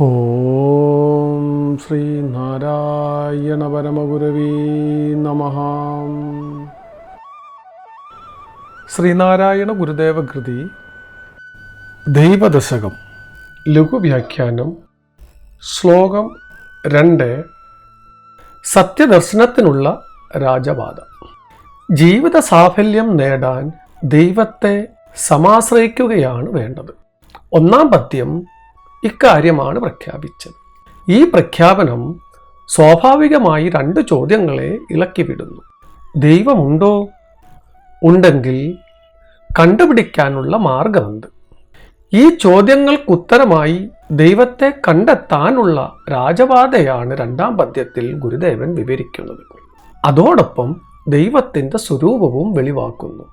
ഓം ശ്രീ നാരായണ പരമഗുരവീ നമ. ശ്രീനാരായണ ഗുരുദേവ കൃതി ദൈവദശകം ലഘുവ്യാഖ്യാനം ശ്ലോകം രണ്ട് സത്യദർശനത്തിനുള്ള രാജപാത ജീവിത സാഫല്യം നേടാൻ ദൈവത്തെ സമാശ്രയിക്കുകയാണ് വേണ്ടത്. ഒന്നാം പദ്യം ഇക്കാര്യമാണ് പ്രഖ്യാപിച്ചത്. ഈ പ്രഖ്യാപനം സ്വാഭാവികമായി രണ്ട് ചോദ്യങ്ങളെ ഇളക്കിവിടുന്നു. ദൈവമുണ്ടോ? ഉണ്ടെങ്കിൽ കണ്ടുപിടിക്കാനുള്ള മാർഗമുണ്ട്. ഈ ചോദ്യങ്ങൾക്കുത്തരമായി ദൈവത്തെ കണ്ടെത്താനുള്ള രാജപാതയാണ് രണ്ടാം പദ്യത്തിൽ ഗുരുദേവൻ വിവരിക്കുന്നത്. അതോടൊപ്പം ദൈവത്തിന്റെ സ്വരൂപവും വെളിവാക്കുന്നു.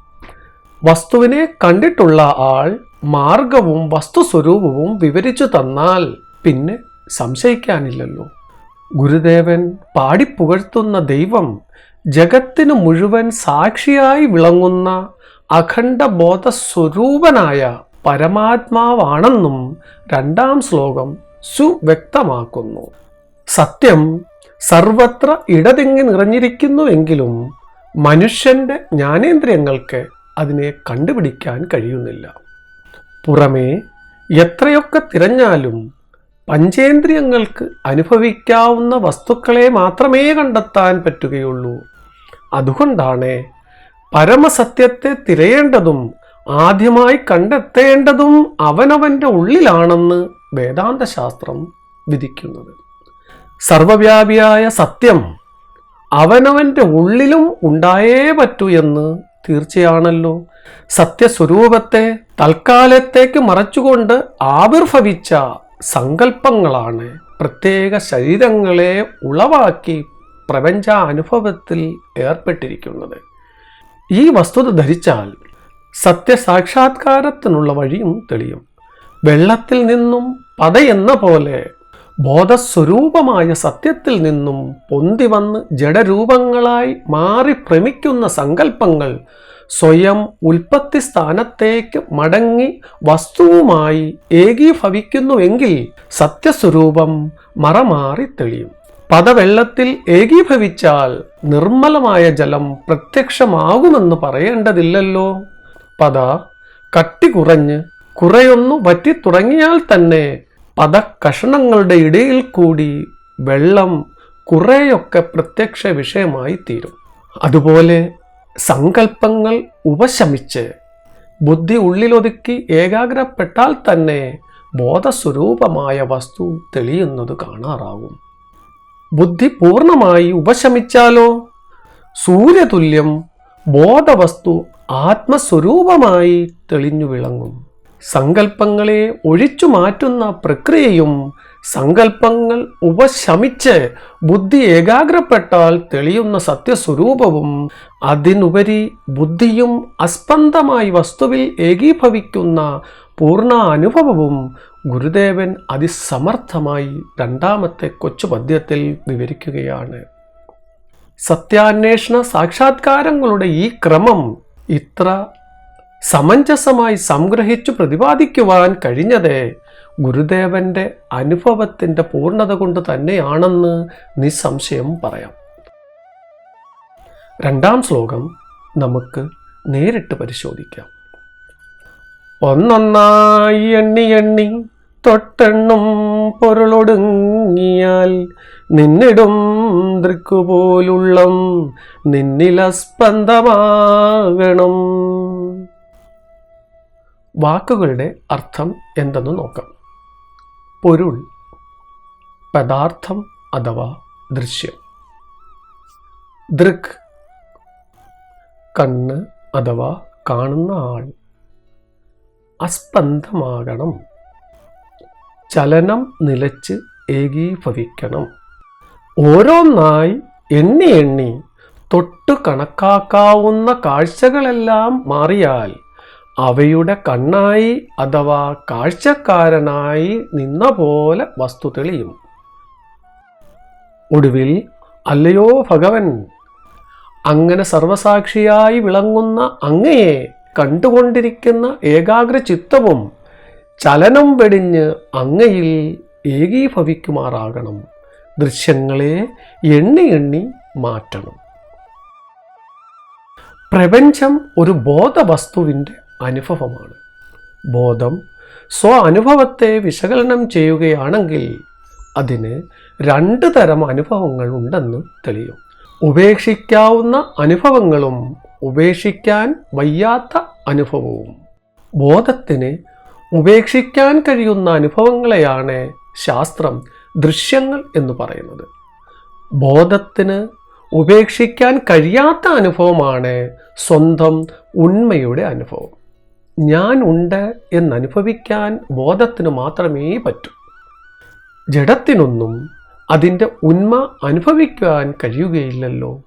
വസ്തുവിനെ കണ്ടിട്ടുള്ള ആൾ മാർഗവും വസ്തുസ്വരൂപവും വിവരിച്ചു തന്നാൽ പിന്നെ സംശയിക്കാനില്ലല്ലോ. ഗുരുദേവൻ പാടിപ്പുകഴ്ത്തുന്ന ദൈവം ജഗത്തിനു മുഴുവൻ സാക്ഷിയായി വിളങ്ങുന്ന അഖണ്ഡബോധ സ്വരൂപനായ പരമാത്മാവാണെന്നും രണ്ടാം ശ്ലോകം സുവ്യക്തമാക്കുന്നു. സത്യം സർവത്ര ഇടതിങ്ങി നിറഞ്ഞിരിക്കുന്നുവെങ്കിലും മനുഷ്യന്റെ ജ്ഞാനേന്ദ്രിയങ്ങൾക്ക് അതിനെ കണ്ടുപിടിക്കാൻ കഴിയുന്നില്ല. പുറമേ എത്രയൊക്കെ തിരഞ്ഞാലും പഞ്ചേന്ദ്രിയങ്ങൾക്ക് അനുഭവിക്കാവുന്ന വസ്തുക്കളെ മാത്രമേ കണ്ടെത്താൻ പറ്റുകയുള്ളൂ. അതുകൊണ്ടാണ് പരമസത്യത്തെ തിരയേണ്ടതും ആദ്യമായി കണ്ടെത്തേണ്ടതും അവനവന്റെ ഉള്ളിലാണെന്ന് വേദാന്തശാസ്ത്രം വിധിക്കുന്നത്. സർവവ്യാപിയായ സത്യം അവനവന്റെ ഉള്ളിലും ഉണ്ടായേ പറ്റൂ എന്ന് തീർച്ചയാണല്ലോ. സത്യസ്വരൂപത്തെ തൽക്കാലത്തേക്ക് മറച്ചുകൊണ്ട് ആവിർഭവിച്ച സങ്കല്പങ്ങളാണ് പ്രത്യേക ശരീരങ്ങളെ ഉളവാക്കി പ്രപഞ്ച അനുഭവത്തിൽ ഏർപ്പെട്ടിരിക്കുന്നത്. ഈ വസ്തുത ധരിച്ചാൽ സത്യസാക്ഷാത്കാരത്തിനുള്ള വഴിയും തെളിയും. വെള്ളത്തിൽ നിന്നും പതയെന്ന പോലെ ബോധസ്വരൂപമായ സത്യത്തിൽ നിന്നും പൊന്തി വന്ന് ജഡരൂപങ്ങളായി മാറി ഭ്രമിക്കുന്ന സങ്കല്പങ്ങൾ സ്വയം ഉൽപ്പത്തി സ്ഥാനത്തേക്ക് മടങ്ങി വസ്തുവുമായി ഏകീഭവിക്കുന്നുവെങ്കിൽ സത്യസ്വരൂപം മറമാറി തെളിയും. പദവെള്ളത്തിൽ ഏകീഭവിച്ചാൽ നിർമ്മലമായ ജലം പ്രത്യക്ഷമാകുമെന്ന് പറയേണ്ടതില്ലല്ലോ. പദ കട്ടി കുറഞ്ഞ് കുറയൊന്നു വറ്റിത്തുടങ്ങിയാൽ തന്നെ പദകഷണങ്ങളുടെ ഇടയിൽ കൂടി വെള്ളം കുറേയൊക്കെ പ്രത്യക്ഷ വിഷയമായി തീരും. അതുപോലെ സങ്കല്പങ്ങൾ ഉപശമിച്ച് ബുദ്ധി ഉള്ളിലൊതുക്കി ഏകാഗ്രപ്പെട്ടാൽ തന്നെ ബോധസ്വരൂപമായ വസ്തു തെളിയുന്നത് കാണാറാകും. ബുദ്ധി പൂർണമായി ഉപശമിച്ചാലോ? സൂര്യതുല്യം ബോധവസ്തു ആത്മസ്വരൂപമായി തെളിഞ്ഞു വിളങ്ങും. സങ്കല്പങ്ങളെ ഒഴിച്ചു മാറ്റുന്ന പ്രക്രിയയും സങ്കല്പങ്ങൾ ഉപശമിച്ച് ബുദ്ധി ഏകാഗ്രപ്പെട്ടാൽ തെളിയുന്ന സത്യസ്വരൂപവും അതിനുപരി ബുദ്ധിയും അസ്പന്ദമായി വസ്തുവിൽ ഏകീഭവിക്കുന്ന പൂർണ അനുഭവവും ഗുരുദേവൻ അതിസമർത്ഥമായി രണ്ടാമത്തെ കൊച്ചു പദ്യത്തിൽ വിവരിക്കുകയാണ്. സത്യാന്വേഷണ സാക്ഷാത്കാരങ്ങളുടെ ഈ ക്രമം ഇത്ര സമഞ്ജസമായി സംഗ്രഹിച്ചു പ്രതിപാദിക്കുവാൻ കഴിഞ്ഞത് ഗുരുദേവന്റെ അനുഭവത്തിന്റെ പൂർണത കൊണ്ട് തന്നെയാണെന്ന് നിസ്സംശയം പറയാം. രണ്ടാം ശ്ലോകം നമുക്ക് നേരിട്ട് പരിശോധിക്കാം. ഒന്നൊന്നായി എണ്ണി എണ്ണി തൊട്ടെണ്ണും പൊരുളൊടുങ്ങിയാൽ നിന്നിടും ദൃക്കുപോലുള്ള നിന്നിലസ്പന്ദമാകണം. വാക്കുകളുടെ അർത്ഥം എന്തെന്ന് നോക്കാം. പൊരുൾ പദാർത്ഥം അഥവാ ദൃശ്യം. ദൃക് കണ്ണ് അഥവാ കാണുന്ന ആൾ. അസ്പന്ദമാകണം ചലനം നിലച്ച് ഏകീഭവിക്കണം. ഓരോന്നായി എണ്ണി എണ്ണി തൊട്ടു കണക്കാക്കാവുന്ന കാഴ്ചകളെല്ലാം മാറിയാൽ അവയുടെ കണ്ണായി അഥവാ കാഴ്ചക്കാരനായി നിന്ന പോലെ വസ്തു തെളിയും. ഒടുവിൽ അല്ലയോ ഭഗവൻ അങ്ങനെ സർവസാക്ഷിയായി വിളങ്ങുന്ന അങ്ങയെ കണ്ടുകൊണ്ടിരിക്കുന്ന ഏകാഗ്ര ചിത്തവും ചലനം വെടിഞ്ഞ് അങ്ങയിൽ ഏകീഭവിക്കുമാറാകണം. ദൃശ്യങ്ങളെ എണ്ണി എണ്ണി മാറ്റണം. പ്രപഞ്ചം ഒരു ബോധവസ്തുവിന്റെ അനുഭവമാണ്. ബോധം സ്വ അനുഭവത്തെ വിശകലനം ചെയ്യുകയാണെങ്കിൽ അതിന് രണ്ട് തരം അനുഭവങ്ങൾ ഉണ്ടെന്ന് തെളിയും. ഉപേക്ഷിക്കാവുന്ന അനുഭവങ്ങളും ഉപേക്ഷിക്കാൻ വയ്യാത്ത അനുഭവവും. ബോധത്തിന് ഉപേക്ഷിക്കാൻ കഴിയുന്ന അനുഭവങ്ങളെയാണ് ശാസ്ത്രം ദൃശ്യങ്ങൾ എന്ന് പറയുന്നത്. ബോധത്തിന് ഉപേക്ഷിക്കാൻ കഴിയാത്ത അനുഭവമാണ് സ്വന്തം ഉണ്മയുടെ അനുഭവം. ഞാൻ ഉണ്ട് എന്നനുഭവിക്കാൻ ബോധത്തിന് മാത്രമേ പറ്റൂ. ജഡത്തിനൊന്നും അതിന്റെ ഉന്മ അനുഭവിക്കാൻ കഴിയുകയില്ലല്ലോ.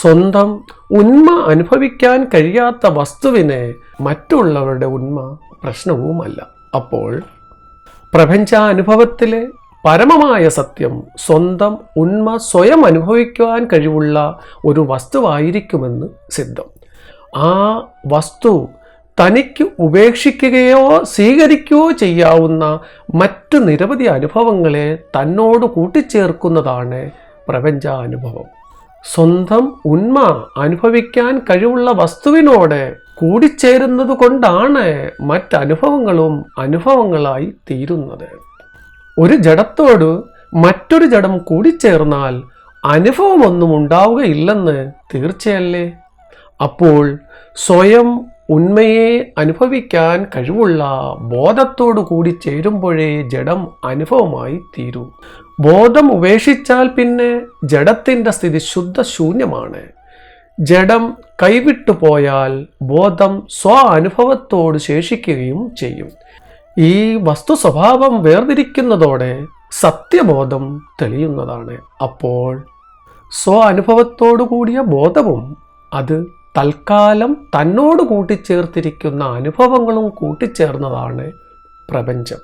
സ്വന്തം ഉന്മ അനുഭവിക്കാൻ കഴിയാത്ത വസ്തുവിനെ മറ്റുള്ളവരുടെ ഉന്മ പ്രശ്നവുമല്ല. അപ്പോൾ പ്രപഞ്ചാനുഭവത്തിലെ പരമമായ സത്യം സ്വന്തം ഉന്മ സ്വയം അനുഭവിക്കുവാൻ കഴിവുള്ള ഒരു വസ്തുവായിരിക്കുമെന്ന് സിദ്ധം. ആ വസ്തു തനിക്ക് ഉപേക്ഷിക്കുകയോ സ്വീകരിക്കുകയോ ചെയ്യാവുന്ന മറ്റ് നിരവധി അനുഭവങ്ങളെ തന്നോട് കൂട്ടിച്ചേർക്കുന്നതാണ് പ്രപഞ്ചാനുഭവം. സ്വന്തം ഉന്മ അനുഭവിക്കാൻ കഴിവുള്ള വസ്തുവിനോട് കൂടിച്ചേരുന്നത് കൊണ്ടാണ് മറ്റനുഭവങ്ങളും അനുഭവങ്ങളായി തീരുന്നത്. ഒരു ജഡത്തോട് മറ്റൊരു ജഡം കൂടിച്ചേർന്നാൽ അനുഭവമൊന്നും ഉണ്ടാവുകയില്ലെന്ന് തീർച്ചയല്ലേ? അപ്പോൾ സ്വയം ഉണ്മയെ അനുഭവിക്കാൻ കഴിവുള്ള ബോധത്തോടു കൂടി ചേരുമ്പോഴേ ജഡം അനുഭവമായി തീരൂ. ബോധം ഉപേക്ഷിച്ചാൽ പിന്നെ ജഡത്തിന്റെ സ്ഥിതി ശുദ്ധശൂന്യമാണ്. ജഡം കൈവിട്ടു പോയാൽ ബോധം സ്വ അനുഭവത്തോട് ശേഷിക്കുകയും ചെയ്യും. ഈ വസ്തു സ്വഭാവം വേർതിരിക്കുന്നതോടെ സത്യബോധം തെളിയുന്നതാണ്. അപ്പോൾ സ്വ അനുഭവത്തോടു കൂടിയ ബോധവും അത് തൽക്കാലം തന്നോട് കൂട്ടിച്ചേർത്തിരിക്കുന്ന അനുഭവങ്ങളും കൂട്ടിച്ചേർന്നതാണ് പ്രപഞ്ചം.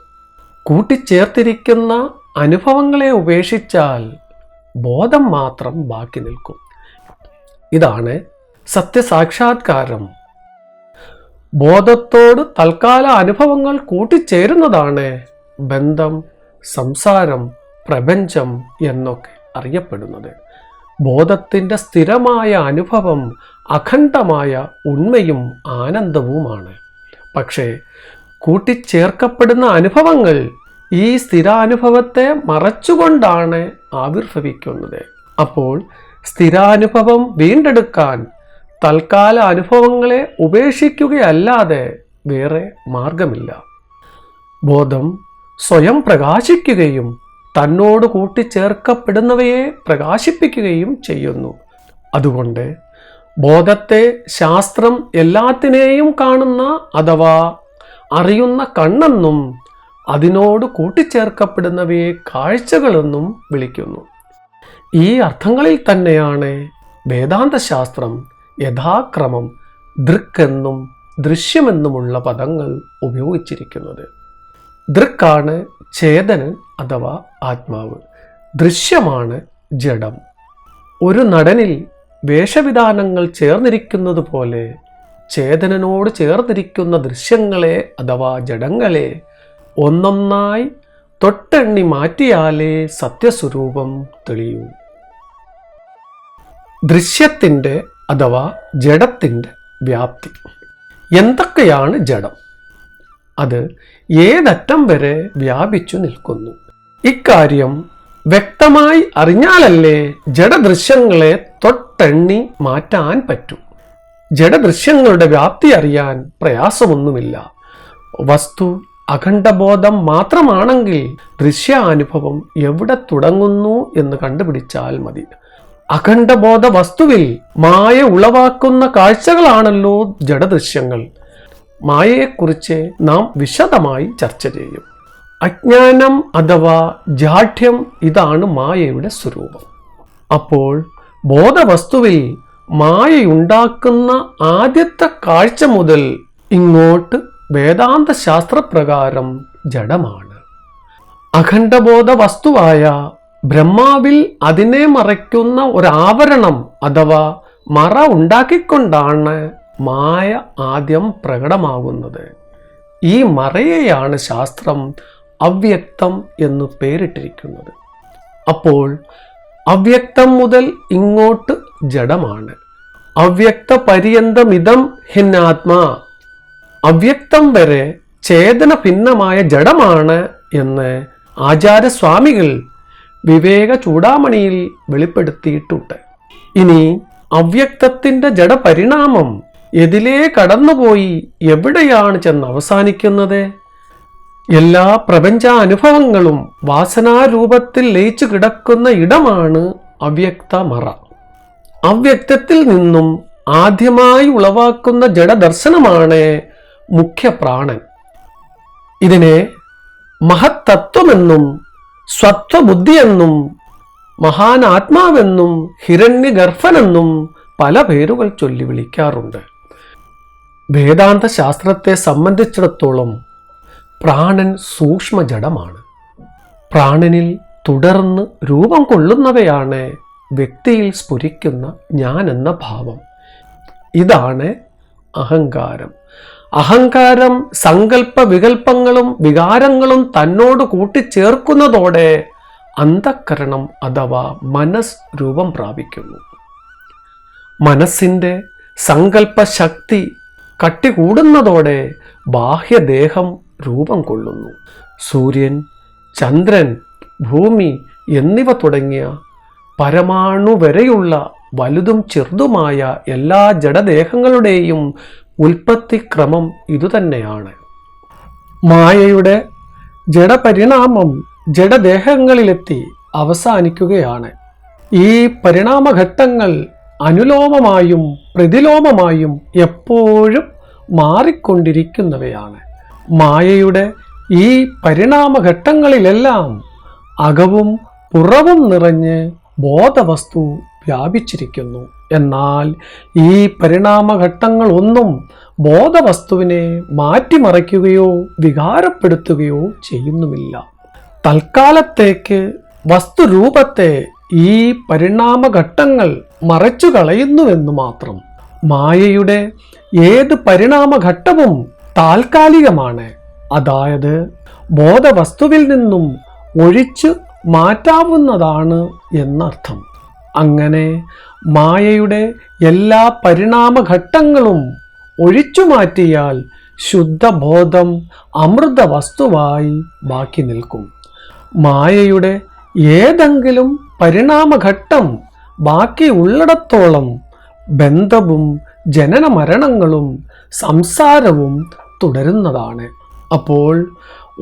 കൂട്ടിച്ചേർത്തിരിക്കുന്ന അനുഭവങ്ങളെ ഉപേക്ഷിച്ചാൽ ബോധം മാത്രം ബാക്കി നിൽക്കും. ഇതാണ് സത്യസാക്ഷാത്കാരം. ബോധത്തോട് തൽക്കാല അനുഭവങ്ങൾ കൂട്ടിച്ചേരുന്നതാണ് ബന്ധം സംസാരം പ്രപഞ്ചം എന്നൊക്കെ അറിയപ്പെടുന്നത്. ബോധത്തിന്റെ സ്ഥിരമായ അനുഭവം അഖണ്ഡമായ ഉണ്മയും ആനന്ദവുമാണ്. പക്ഷേ കൂട്ടിച്ചേർക്കപ്പെടുന്ന അനുഭവങ്ങൾ ഈ സ്ഥിരാനുഭവത്തെ മറച്ചുകൊണ്ടാണ് ആവിർഭവിക്കുന്നത്. അപ്പോൾ സ്ഥിരാനുഭവം വീണ്ടെടുക്കാൻ തൽക്കാല അനുഭവങ്ങളെ ഉപേക്ഷിക്കുകയല്ലാതെ വേറെ മാർഗമില്ല. ബോധം സ്വയം പ്രകാശിക്കുകയും തന്നോട് കൂട്ടിച്ചേർക്കപ്പെടുന്നവയെ പ്രകാശിപ്പിക്കുകയും ചെയ്യുന്നു. അതുകൊണ്ട് ബോധത്തെ ശാസ്ത്രം എല്ലാത്തിനെയും കാണുന്ന അഥവാ അറിയുന്ന കണ്ണെന്നും അതിനോട് കൂട്ടിച്ചേർക്കപ്പെടുന്നവയെ കാഴ്ചകളെന്നും വിളിക്കുന്നു. ഈ അർത്ഥങ്ങളിൽ തന്നെയാണ് വേദാന്തശാസ്ത്രം യഥാക്രമം ദൃക്കെന്നും ദൃശ്യമെന്നുമുള്ള പദങ്ങൾ ഉപയോഗിച്ചിരിക്കുന്നത്. ദൃക്കാണ് ചേതനൻ അഥവാ ആത്മാവ്. ദൃശ്യമാണ് ജഡം. ഒരു നടനിൽ വേഷവിധാനങ്ങൾ ചേർന്നിരിക്കുന്നത് പോലെ ചേതനനോട് ചേർന്നിരിക്കുന്ന ദൃശ്യങ്ങളെ അഥവാ ജഡങ്ങളെ ഒന്നൊന്നായി തൊട്ടെണ്ണി മാറ്റിയാലേ സത്യസ്വരൂപം തെളിയൂ. ദൃശ്യത്തിന്റെ അഥവാ ജഡത്തിന്റെ വ്യാപ്തി. എന്തൊക്കെയാണ് ജഡം? അത് ഏതറ്റം വരെ വ്യാപിച്ചു നിൽക്കുന്നു. ഇക്കാര്യം വ്യക്തമായി അറിഞ്ഞാലല്ലേ ജഡദൃശ്യങ്ങളെ തൊട്ടെണ്ണി മാറ്റാൻ പറ്റൂ. ജഡദൃശ്യങ്ങളുടെ വ്യാപ്തി അറിയാൻ പ്രയാസമൊന്നുമില്ല. വസ്തു അഖണ്ഡബോധം മാത്രമാണെങ്കിൽ ദൃശ്യാനുഭവം എവിടെ തുടങ്ങുന്നു എന്ന് കണ്ടുപിടിച്ചാൽ മതി. അഖണ്ഡബോധ വസ്തുവിൽ മായ ഉളവാക്കുന്ന കാഴ്ചകളാണല്ലോ ജഡദൃശ്യങ്ങൾ. മായയെക്കുറിച്ച് നാം വിശദമായി ചർച്ച ചെയ്യും. അജ്ഞാനം അഥവാ ജാഠ്യം ഇതാണ് മായയുടെ സ്വരൂപം. അപ്പോൾ ബോധവസ്തുവിൽ മായയുണ്ടാക്കുന്ന ആദ്യത്തെ കാഴ്ച മുതൽ ഇങ്ങോട്ട് വേദാന്ത ശാസ്ത്രപ്രകാരം ജഡമാണ്. അഖണ്ഡബോധ വസ്തുവായ ബ്രഹ്മാവിൽ അതിനെ മറയ്ക്കുന്ന ഒരാവരണം അഥവാ മറ ഉണ്ടാക്കിക്കൊണ്ടാണ് മായ ആദ്യം പ്രകടമാകുന്നത്. ഈ മറയെയാണ് ശാസ്ത്രം അവ്യക്തം എന്ന് പേരിട്ടിരിക്കുന്നത്. അപ്പോൾ അവ്യക്തം മുതൽ ഇങ്ങോട്ട് ജഡമാണ്. അവ്യക്ത പര്യന്തമിതം ഹിന്നാത്മാ. അവ്യക്തം വരെ ചേതന ഭിന്നമായ ജഡമാണ് എന്ന് ആചാര്യസ്വാമികൾ വിവേക ചൂടാമണിയിൽ വെളിപ്പെടുത്തിയിട്ടുണ്ട്. ഇനി അവ്യക്തത്തിന്റെ ജഡപരിണാമം എതിലേ കടന്നുപോയി എവിടെയാണ് ചെന്ന് അവസാനിക്കുന്നത്? എല്ലാ പ്രപഞ്ചാനുഭവങ്ങളും വാസനാരൂപത്തിൽ ലയിച്ചു കിടക്കുന്ന ഇടമാണ് അവ്യക്ത മറ അവ്യക്തത്തിൽ നിന്നും ആദ്യമായി ഉളവാക്കുന്ന ജഡദർശനമാണ് മുഖ്യപ്രാണൻ. ഇതിനെ മഹത്തത്വമെന്നും സ്വത്വബുദ്ധിയെന്നും മഹാനാത്മാവെന്നും ഹിരണ്യഗർഭനെന്നും പല പേരുകൾ ചൊല്ലി വിളിക്കാറുണ്ട് വേദാന്ത ശാസ്ത്രത്തെ സംബന്ധിച്ചിടത്തോളം പ്രാണൻ സൂക്ഷ്മജഡമാണ്. പ്രാണനിൽ തുടർന്ന് രൂപം കൊള്ളുന്നവയാണ് വ്യക്തിയിൽ സ്ഫുരിക്കുന്ന ഞാൻ എന്ന ഭാവം. ഇതാണ് അഹങ്കാരം. അഹങ്കാരം സങ്കല്പ വികല്പങ്ങളും വികാരങ്ങളും തന്നോട് കൂട്ടിച്ചേർക്കുന്നതോടെ അന്ധക്കരണം അഥവാ മനസ് രൂപം പ്രാപിക്കുന്നു. മനസ്സിന്റെ സങ്കല്പശക്തി കട്ടികൂടുന്നതോടെ ബാഹ്യദേഹം രൂപം കൊള്ളുന്നു. സൂര്യൻ ചന്ദ്രൻ ഭൂമി എന്നിവ തുടങ്ങിയ പരമാണു വരെയുള്ള വലുതും ചെറുതുമായ എല്ലാ ജഡദേഹങ്ങളുടെയും ഉൽപ്പത്തിക്രമം ഇതുതന്നെയാണ്. മായയുടെ ജഡപരിണാമം ജഡദേഹങ്ങളിലെത്തി അവസാനിക്കുകയാണ്. ഈ പരിണാമഘട്ടങ്ങൾ അനുലോമമായും പ്രതിലോമമായും എപ്പോഴും മാറിക്കൊണ്ടിരിക്കുന്നവയാണ്. മായയുടെ ഈ പരിണാമഘട്ടങ്ങളിലെല്ലാം അകവും പുറവും നിറഞ്ഞ് ബോധവസ്തു വ്യാപിച്ചിരിക്കുന്നു. എന്നാൽ ഈ പരിണാമഘട്ടങ്ങളൊന്നും ബോധവസ്തുവിനെ മാറ്റിമറിക്കുകയോ വികാരപ്പെടുത്തുകയോ ചെയ്യുന്നുമില്ല. തൽക്കാലത്തേക്ക് വസ്തുരൂപത്തെ ഈ പരിണാമഘട്ടങ്ങൾ മറച്ചു കളയുന്നുവെന്ന് മാത്രം. മായയുടെ ഏത് പരിണാമഘട്ടവും താൽക്കാലികമാണ്. അതായത് ബോധവസ്തുവിൽ നിന്നും ഒഴിച്ചു മാറ്റാവുന്നതാണ് എന്നർത്ഥം. അങ്ങനെ മായയുടെ എല്ലാ പരിണാമഘട്ടങ്ങളും ഒഴിച്ചു മാറ്റിയാൽ ശുദ്ധബോധം അമൃത വസ്തുവായി ബാക്കി നിൽക്കും. മായയുടെ ഏതെങ്കിലും പരിണാമഘട്ടം ബാക്കി ഉള്ളിടത്തോളം ബന്ധവും ജനന മരണങ്ങളും സംസാരവും തുടരുന്നതാണ്. അപ്പോൾ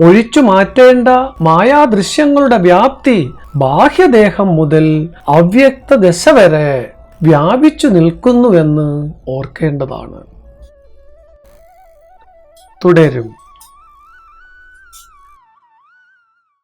ഒഴിച്ചു മാറ്റേണ്ട മായാദൃശ്യങ്ങളുടെ വ്യാപ്തി ബാഹ്യദേഹം മുതൽ അവ്യക്ത ദശ വരെ വ്യാപിച്ചു നിൽക്കുന്നുവെന്ന് ഓർക്കേണ്ടതാണ്. തുടരും.